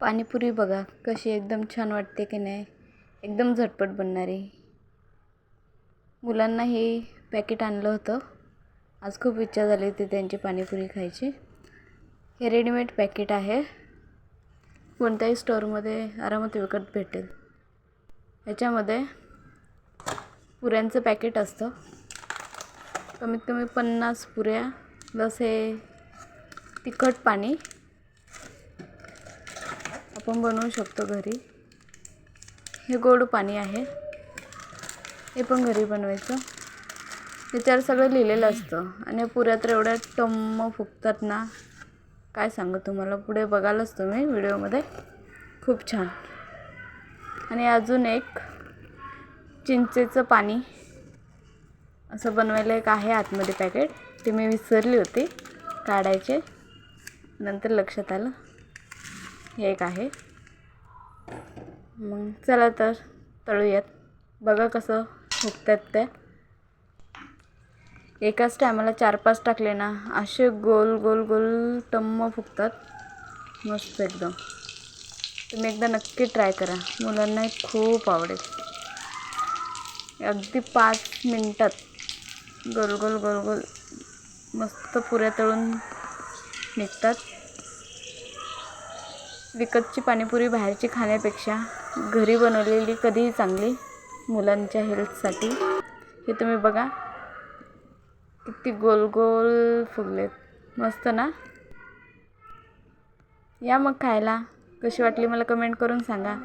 पाणीपुरी बघा कशी एकदम छान वाटते की नाही. एकदम झटपट बनणारी. मुलांना हे पॅकेट आणलं होतं. आज खूप इच्छा झाली होती त्यांची पाणीपुरी खायची. हे रेडीमेड पॅकेट आहे. कोणत्याही स्टोअरमध्ये आरामात विकत भेटेल. ह्याच्यामध्ये पुऱ्यांचं पॅकेट असतं. कमीत कमी पन्नास पुऱ्या प्लस हे तिखट पाणी. आपण बनवू शकतो घरी. हे गोड पाणी आहे. हे पण घरी बनवायचं. त्याच्यावर सगळं लिहिलेलं असतं. आणि पुऱ्या तर एवढ्या टम्म फुगतात ना. काय सांगू तुम्हाला? पुढे बघालच तुम्ही व्हिडिओमध्ये. खूप छान. आणि अजून एक चिंचेचं पाणी. असं बनवायला एक आहे आतमध्ये पॅकेट. ते मी विसरली होती. काढायचे. नंतर लक्षात आलं. हे एक आहे. मग चला तर तळूयात. बघा कसं फुगतात ते. एकाच टायमाला चार पाच टाकले ना असे गोल गोल गोल टम्म फुगतात. मस्त एकदम. तुम्ही एकदा नक्की ट्राय करा. मुलांना खूप आवडेल. अगदी पाच मिनटात. गोल गोल गोल गोल. मस्त पुऱ्या तळून निघतात. विकतची पाणीपुरी बाहेरची खाण्यापेक्षा घरी बनवलेली कधीही चांगली मुलांच्या हेल्थसाठी हे तुम्ही बघा. किती गोल गोल फुगलेत. मस्त ना? या मग खायला. कशी वाटली मला कमेंट करून सांगा.